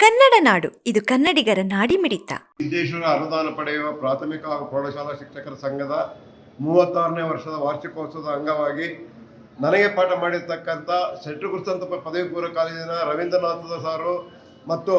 ಕನ್ನಡ ನಾಡು, ಇದು ಕನ್ನಡಿಗರ ನಾಡಿಮಿಡಿತ. ಸಿದ್ದೇಶ್ವರ ಅನುದಾನ ಪಡೆಯುವ ಪ್ರಾಥಮಿಕ ಹಾಗೂ ಪ್ರೌಢಶಾಲಾ ಶಿಕ್ಷಕರ ಸಂಘದ ಮೂವತ್ತಾರನೇ ವರ್ಷದ ವಾರ್ಷಿಕೋತ್ಸವದ ಅಂಗವಾಗಿ ನನಗೆ ಪಾಠ ಮಾಡಿರ್ತಕ್ಕಂಥ ಸೆಂಟ್ರ್ ಗುರುತಂತ ಪದವಿ ಪೂರ್ವ ಕಾಲೇಜಿನ ರವೀಂದ್ರನಾಥ ಸಾರು ಮತ್ತು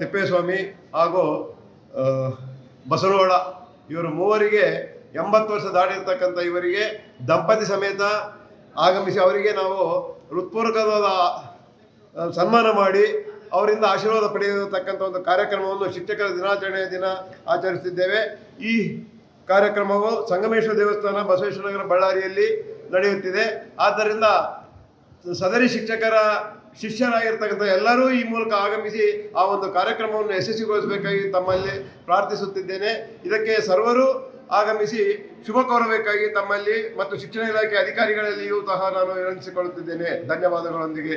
ತಿಪ್ಪೇಸ್ವಾಮಿ ಹಾಗೂ ಬಸರೋಳ ಇವರು ಮೂವರಿಗೆ ಎಂಬತ್ತು ವರ್ಷ ದಾಟಿರ್ತಕ್ಕಂಥ ಇವರಿಗೆ ದಂಪತಿ ಸಮೇತ ಆಗಮಿಸಿ ಅವರಿಗೆ ನಾವು ಹೃತ್ಪೂರ್ವಕವಾದ ಸನ್ಮಾನ ಮಾಡಿ ಅವರಿಂದ ಆಶೀರ್ವಾದ ಪಡೆಯತಕ್ಕಂಥ ಒಂದು ಕಾರ್ಯಕ್ರಮವನ್ನು ಶಿಕ್ಷಕರ ದಿನಾಚರಣೆಯ ದಿನ ಆಚರಿಸುತ್ತಿದ್ದೇವೆ. ಈ ಕಾರ್ಯಕ್ರಮವು ಸಂಗಮೇಶ್ವರ ದೇವಸ್ಥಾನ, ಬಸವೇಶ್ವರ ನಗರ, ಬಳ್ಳಾರಿಯಲ್ಲಿ ನಡೆಯುತ್ತಿದೆ. ಆದ್ದರಿಂದ ಸದರಿ ಶಿಕ್ಷಕರ ಶಿಷ್ಯರಾಗಿರ್ತಕ್ಕಂಥ ಎಲ್ಲರೂ ಈ ಮೂಲಕ ಆಗಮಿಸಿ ಆ ಒಂದು ಕಾರ್ಯಕ್ರಮವನ್ನು ಯಶಸ್ವಿಗೊಳಿಸಬೇಕಾಗಿ ತಮ್ಮಲ್ಲಿ ಪ್ರಾರ್ಥಿಸುತ್ತಿದ್ದೇನೆ. ಇದಕ್ಕೆ ಸರ್ವರು ಆಗಮಿಸಿ ಶುಭ ಕೋರಬೇಕಾಗಿ ತಮ್ಮಲ್ಲಿ ಮತ್ತು ಶಿಕ್ಷಣ ಇಲಾಖೆ ಅಧಿಕಾರಿಗಳಲ್ಲಿಯೂ ಸಹ ನಾನು ವಿನಂತಿಸಿಕೊಳ್ಳುತ್ತಿದ್ದೇನೆ. ಧನ್ಯವಾದಗಳೊಂದಿಗೆ.